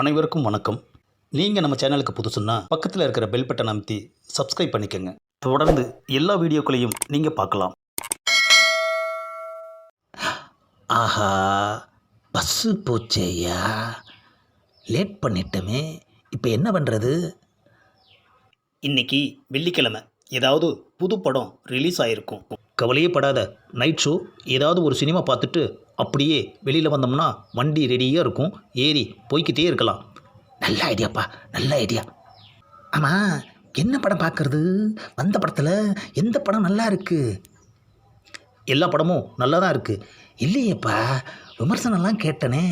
அனைவருக்கும் வணக்கம். நீங்கள் நம்ம சேனலுக்கு புதுசுன்னா பக்கத்தில் இருக்கிற பெல் பட்டன் அமைத்தி சப்ஸ்கிரைப் பண்ணிக்கோங்க. தொடர்ந்து எல்லா வீடியோக்களையும் நீங்கள் பார்க்கலாம். ஆஹா பஸ்ஸு போச்சேயா? லேட் பண்ணிட்டோமே. இப்போ என்ன பண்ணுறது இன்னைக்கு வெள்ளிக்கிழமை. ஏதாவது புது படம் ரிலீஸ் ஆகிருக்கும் கவலையே படாத. நைட் ஷோ ஏதாவது ஒரு சினிமா பார்த்துட்டு அப்படியே வெளியில் வந்தோம்னா வண்டி ரெடியாக இருக்கும். ஏறி போய்க்கிட்டே இருக்கலாம். நல்ல ஐடியாப்பா நல்ல ஐடியா ஆமாம் என்ன படம் பார்க்குறது? வந்த படத்தில் எந்த படம் நல்லா இருக்கு? எல்லா படமும் நல்லா தான் இருக்குது இல்லையேப்பா விமர்சனம்லாம் கேட்டனே.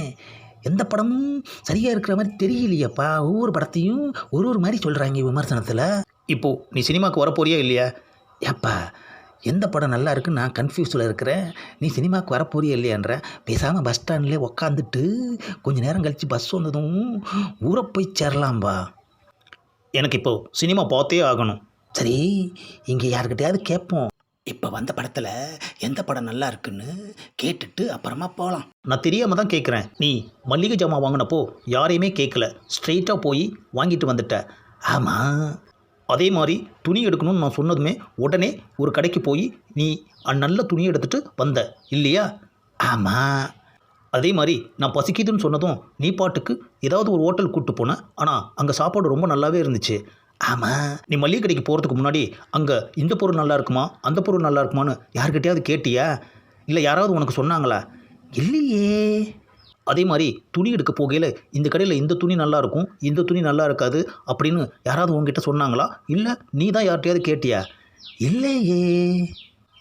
எந்த படமும் சரியாக இருக்கிற மாதிரி தெரியலையேப்பா. ஒவ்வொரு படத்தையும் ஒரு ஒரு மாதிரி சொல்கிறாங்க விமர்சனத்தில். இப்போது நீ சினிமாவுக்கு வரப்போறியா இல்லையா? ஏப்பா எந்த படம் நல்லா இருக்குன்னு நான் கன்ஃபியூஸில் இருக்கிறேன். நீ சினிமாவுக்கு வரப்போறிய இல்லையான்ற பேசாமல் பஸ் ஸ்டாண்ட்லேயே உக்காந்துட்டு கொஞ்ச நேரம் கழித்து பஸ் வந்ததும் ஊரை போய் சேரலாம்பா. எனக்கு இப்போது சினிமா பார்த்தே ஆகணும். சரி இங்கே யாருக்கிட்டையாவது கேட்போம். இப்போ வந்த படத்தில் எந்த படம் நல்லா இருக்குன்னு கேட்டுட்டு அப்புறமா போகலாம் நான் தெரியாமல் தான் கேட்குறேன் நீ மல்லிகை ஜாமான் வாங்கினப்போ யாரையுமே கேட்கல ஸ்ட்ரெயிட்டாக போய் வாங்கிட்டு வந்துட்ட. ஆமாம் அதே மாதிரி துணி எடுக்கணும்னு நான் சொன்னதுமே உடனே ஒரு கடைக்கு போய் நீ நல்ல துணி எடுத்துகிட்டு வந்த இல்லையா? ஆமாம் அதே மாதிரி நான் பசிக்குதுன்னு சொன்னதும் நீ பாட்டுக்கு ஏதாவது ஒரு ஹோட்டல் கூப்பிட்டு போனேன் ஆனால் அங்கே சாப்பாடு ரொம்ப நல்லாவே இருந்துச்சு. ஆமாம் நீ மளிகை கடைக்கு போகிறதுக்கு முன்னாடி அங்கே இந்த பொருள் நல்லா இருக்குமா அந்த பொருள் நல்லா இருக்குமான்னு யார்கிட்டயாவது கேட்டியா? இல்லை யாராவது உனக்கு சொன்னாங்களா? இல்லையே. அதே மாதிரி துணி எடுக்க போகையில் இந்த கடையில் இந்த துணி நல்லா இருக்கும் இந்த துணி நல்லா இருக்காது அப்படின்னு யாராவது உங்ககிட்ட சொன்னாங்களா? இல்லை நீ தான் யார்கிட்டயாவது கேட்டியா? இல்லையே.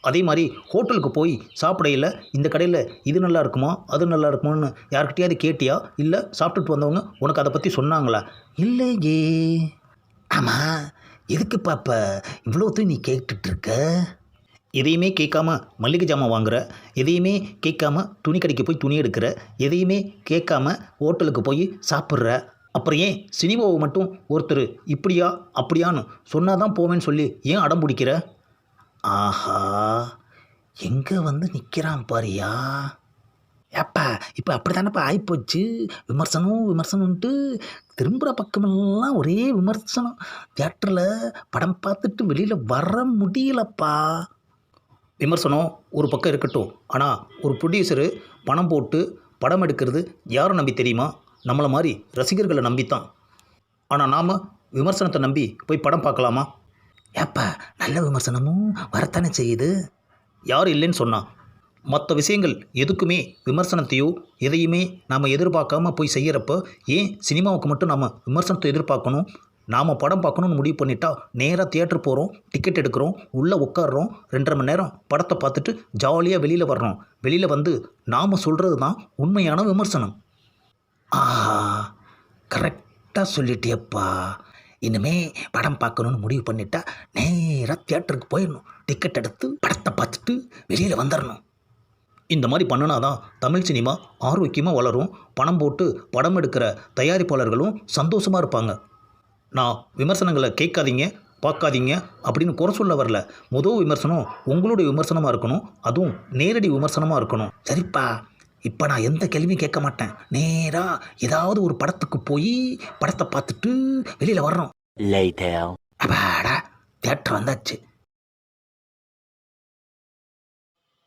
அதே மாதிரி ஹோட்டலுக்கு போய் சாப்பிடையில் இந்த கடையில் இது நல்லா இருக்குமா அது நல்லா இருக்குமான்னு யார்கிட்டயாவது கேட்டியா? இல்லை சாப்பிட்டுட்டு வந்தவங்க உனக்கு அதை பற்றி சொன்னாங்களா? இல்லையே. ஆமாம் எதுக்கு பாப்பா இவ்வளோத்தையும் நீ கேட்டுட்ருக்க எதையுமே கேட்காம மல்லிகை ஜாமான் வாங்குற எதையுமே கேட்காம துணி கடைக்கு போய் துணி எடுக்கிற எதையுமே கேட்காம ஹோட்டலுக்கு போய் சாப்பிட்ற அப்புறம் ஏன் சினிமாவை மட்டும் ஒருத்தர் இப்படியா அப்படியான்னு சொன்னால் தான் போவேன்னு சொல்லி ஏன் அடம் பிடிக்கிற? ஆஹா எங்கே வந்து நிற்கிறான் பாரியா? ஏப்பா இப்போ அப்படி தானேப்பா ஆகிப்போச்சு விமர்சனம் விமர்சனம்ன்ட்டு திரும்புகிற பக்கமெல்லாம் ஒரே விமர்சனம். தியேட்டரில் படம் பார்த்துட்டு வெளியில் வர முடியலப்பா. விமர்சனம் ஒரு பக்கம் இருக்கட்டும். ஆனால் ஒரு ப்ரொடியூசரு பணம் போட்டு படம் எடுக்கிறது யாரை நம்பி தெரியுமா? நம்மளை மாதிரி ரசிகர்களை நம்பித்தான். ஆனால் நாம் விமர்சனத்தை நம்பி போய் படம் பார்க்கலாமா? ஏப்பா நல்ல விமர்சனமும் வரத்தானே செய்யுது. யார் இல்லைன்னு சொன்னான் மற்ற விஷயங்கள் எதுக்குமே விமர்சனத்தையோ எதையுமே நாம் எதிர்பார்க்காம போய் செய்கிறப்ப ஏன் சினிமாவுக்கு மட்டும் நாம் விமர்சனத்தை எதிர்பார்க்கணும்? நாம் படம் பார்க்கணும்னு முடிவு பண்ணிட்டா நேராக தியேட்டர் போகிறோம் டிக்கெட் எடுக்கிறோம் உள்ளே உட்காடுறோம் ரெண்டரை மணி நேரம் படத்தை பார்த்துட்டு ஜாலியாக வெளியில் வர்றோம். வெளியில் வந்து நாம் சொல்கிறது தான் உண்மையான விமர்சனம். ஆஹா கரெக்டாக சொல்லிட்டியப்பா. இனிமே படம் பார்க்கணுன்னு முடிவு பண்ணிட்டா நேராக தியேட்டருக்கு போயிடணும். டிக்கெட் எடுத்து படத்தை பார்த்துட்டு வெளியில் வந்துடணும் இந்த மாதிரி பண்ணினாதான் தமிழ் சினிமா ஆரோக்கியமாக வளரும். பணம் போட்டு படம் எடுக்கிற தயாரிப்பாளர்களும் சந்தோஷமாக இருப்பாங்க. நான் விமர்சனங்களை கேட்காதீங்க பார்க்காதீங்க அப்படின்னு குறை சொல்ல வரல. முதல் விமர்சனம் உங்களுடைய விமர்சனமாக இருக்கணும் அதுவும் நேரடி விமர்சனமாக இருக்கணும். சரிப்பா இப்போ நான் எந்த கேள்வியும் கேட்க மாட்டேன். நேராக ஏதாவது ஒரு படத்துக்கு போய் படத்தை பார்த்துட்டு வெளியில் வர்றோம். அப்பாடா தியேட்டர் வந்தாச்சு.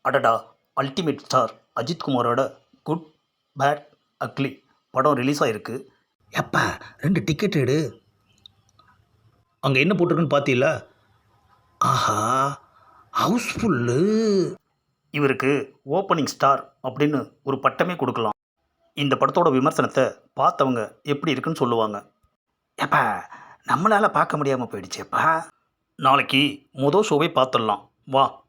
அடடா அல்டிமேட் ஸ்டார் அஜித் குமாரோட குட் பேட் அக்லி படம் ரிலீஸ் ஆகிருக்கு எப்பா ரெண்டு டிக்கெட் எடு. அங்கே என்ன போட்டிருக்குன்னு பார்த்தீங்களா ஆஹா ஹவுஸ்ஃபுல்லு. இவருக்கு ஓப்பனிங் ஸ்டார் அப்படின்னு ஒரு பட்டமே கொடுக்கலாம். இந்த படத்தோட விமர்சனத்தை பார்த்தவங்க எப்படி இருக்குன்னு சொல்லுவாங்க. ஏப்பா நம்மளால் பார்க்க முடியாமல் போயிடுச்சேப்பா. நாளைக்கு மொதல் ஷோவை பார்த்துடலாம். வா.